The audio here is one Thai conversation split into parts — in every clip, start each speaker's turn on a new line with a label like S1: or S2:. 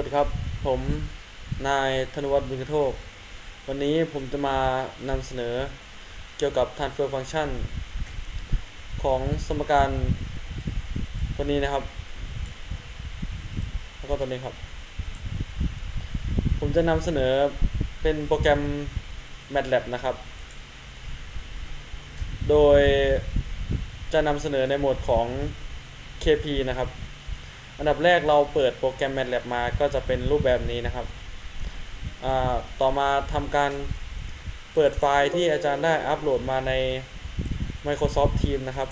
S1: วัสดีครับ ผมนายธนวัฒน์บุญกระโทก วันนี้ผมจะมานำเสนอเกี่ยวกับ transfer function ของสมการตัวนี้นะครับ แล้วก็ตัวนี้ครับ ผมจะนำเสนอเป็นโปรแกรม MATLAB นะครับ โดยจะนำเสนอในโหมดของ KP นะครับ อันดับแรกเราเปิดโปรแกรม MATLAB มาก็จะเป็นรูปแบบนี้นะครับ ต่อมาทำการเปิดไฟล์ที่อาจารย์ได้อัปโหลดมาใน Microsoft Teams นะครับ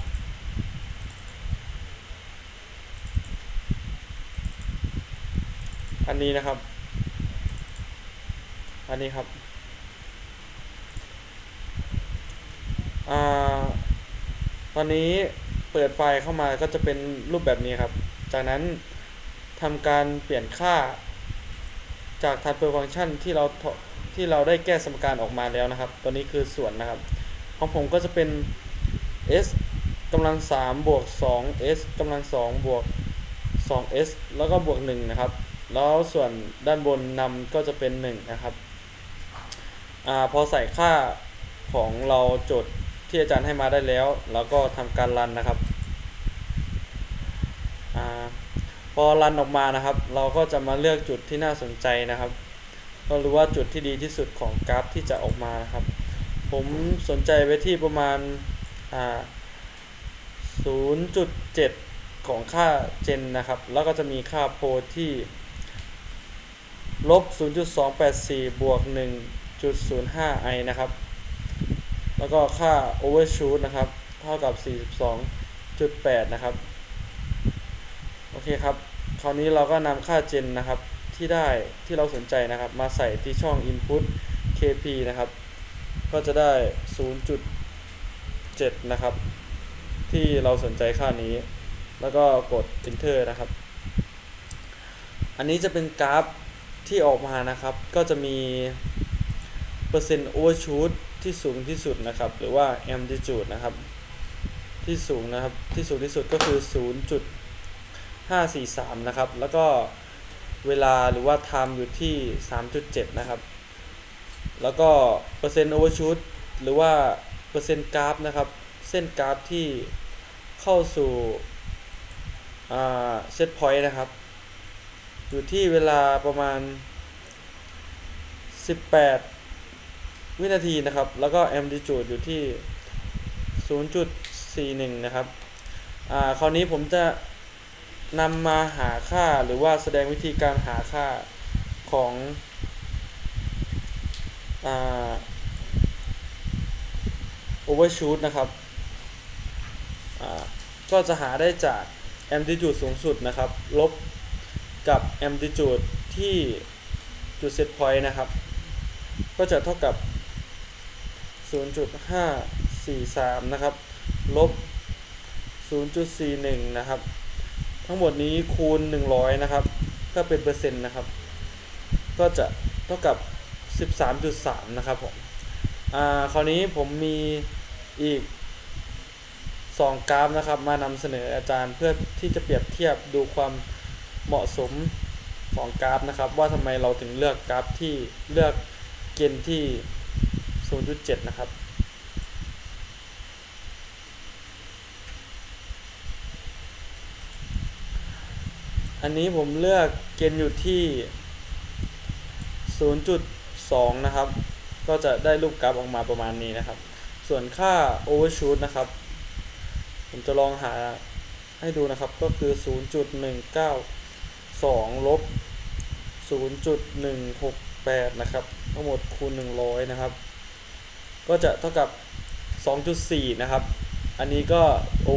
S1: อันนี้นะครับ อันนี้ครับอตอนนี้เปิดไฟล์เข้ามาก็จะเป็นรูปแบบนี้ครับ จากนั้นทำการเปลี่ยนค่าจาก transfer function ที่เราที่เราได้แก้สมการออกมาแล้วนะครับ ตัวนี้คือส่วนนะครับ ของผมก็จะเป็น s กำลัง3บวก2 s กำลัง2บวก2 s แล้วก็บวก1นะครับ แล้วส่วนด้านบนนำก็จะเป็น 1 นะครับอาพอใส่ค่าของเราโจทย์ที่อาจารย์ให้มาได้แล้วเราก็ทำการรันนะครับ พอรันออกมานะครับ เราก็จะมาเลือกจุดที่น่าสนใจนะครับ ก็รู้ว่าจุดที่ดีที่สุดของกราฟที่จะออกมานะครับ ผมสนใจไว้ที่ประมาณอ่า0.7 ของค่าเจนนะครับ แล้วก็จะมีค่าโพที่ลบ 0.284 บวก 1.05 i นะครับ แล้วก็ค่า overshoot นะครับ เท่ากับ 42.8 นะครับ โอเคครับ คราวนี้เราก็นำค่าเจนนะครับที่ได้ที่เราสนใจนะครับ มาใส่ที่ช่อง input kp นะครับ ก็จะได้ 0.7 นะครับ ที่เราสนใจค่านี้ แล้วก็กด enter นะครับ อันนี้จะเป็นกราฟที่ออกมานะครับ ก็จะมี เปอร์เซ็นต์ overshoot ที่สูงที่สุดนะครับ หรือว่า amplitude นะครับ ที่สูงนะครับ ที่สูงที่สุดก็คือ 543 นะครับ แล้วก็เวลาหรือว่า time อยู่ที่ 3.7 นะครับ แล้วก็เปอร์เซ็นต์ overshoot หรือว่าเปอร์เซ็นต์กราฟนะครับ เส้นกราฟที่เข้าสู่เซตพอยต์นะครับ อยู่ที่เวลาประมาณ 18 วินาทีนะครับ แล้วก็ amplitude อยู่ที่ 0.41 นะครับ อ่า คราวนี้ผมจะ นำมาหาค่าหรือว่าแสดงวิธีการหาค่าของโอ่า overshoot นะครับ ก็จะหาได้จาก amplitude สูงสุดนะครับ ลบกับ amplitude ที่จุด set point นะครับ ก็จะเท่ากับ 0.543 นะครับ ลบ 0.41 นะครับ ทั้งหมดนี้คูณ 100 นะครับ ก็เป็นเปอร์เซ็นต์นะครับ ก็จะเท่ากับ 13.3 นะครับผมอ่าคราวนี้ผมมีอีก 2 กราฟนะครับ มานำเสนออาจารย์เพื่อที่จะเปรียบเทียบดูความเหมาะสมของกราฟนะครับ ว่าทำไมเราถึงเลือกกราฟที่เลือกเกณฑ์ที่ 0.7 นะครับ อันนี้ผมเลือกเกณฑ์อยู่ที่ 0.2 นะครับ ก็จะได้รูปกราฟออกมาประมาณนี้นะครับ ส่วนค่า overshoot นะครับ ผมจะลองหาให้ดูนะครับ ก็คือ 0.192 ลบ 0.168 นะครับ ทั้งหมดคูณ 100 นะครับ ก็จะเท่ากับ 2.4 นะครับ อันนี้ก็โอ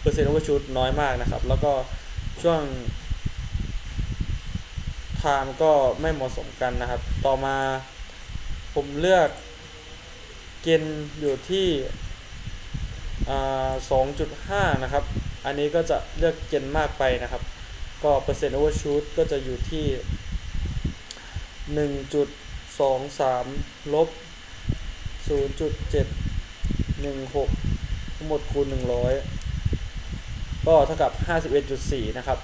S1: เปอร์เซ็นต์ overshoot น้อยมากนะครับ แล้วก็ช่วง time ก็ไม่เหมาะสมกันนะครับ ต่อมาผมเลือกเกณฑ์อยู่ที่2.5 นะครับ อันนี้ก็จะเลือกเกณฑ์มากไปนะครับ ก็เปอร์เซ็นต์ overshoot ก็จะอยู่ที่ 1.23 ลบ 0.716 ทั้งหมดคูณ 100 ก็เท่ากับ 51.4 นะครับ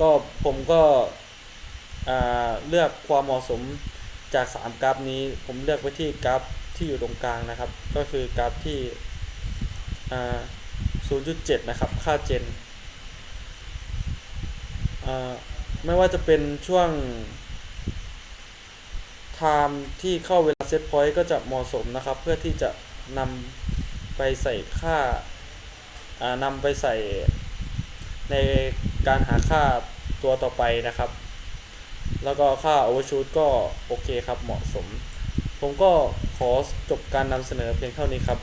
S1: ก็ผมก็ เลือกความเหมาะสมจาก 3 กราฟนี้ ผมเลือกไว้ที่กราฟที่อยู่ตรงกลางนะครับ ก็คือกราฟที่ 0.7 นะครับ ค่าเจนไม่ว่าจะเป็นช่วง time ที่เข้าเวลาเซตพอยต์ก็จะเหมาะสมนะครับ เพื่อที่จะนำไปใส่ค่าอ่านำไปใส่ในการหาค่าตัวต่อไปนะครับ แล้วก็ค่าโอเวอร์ชูตก็โอเคครับเหมาะสม ผมก็ขอจบการนำเสนอเพียงเท่านี้ครับ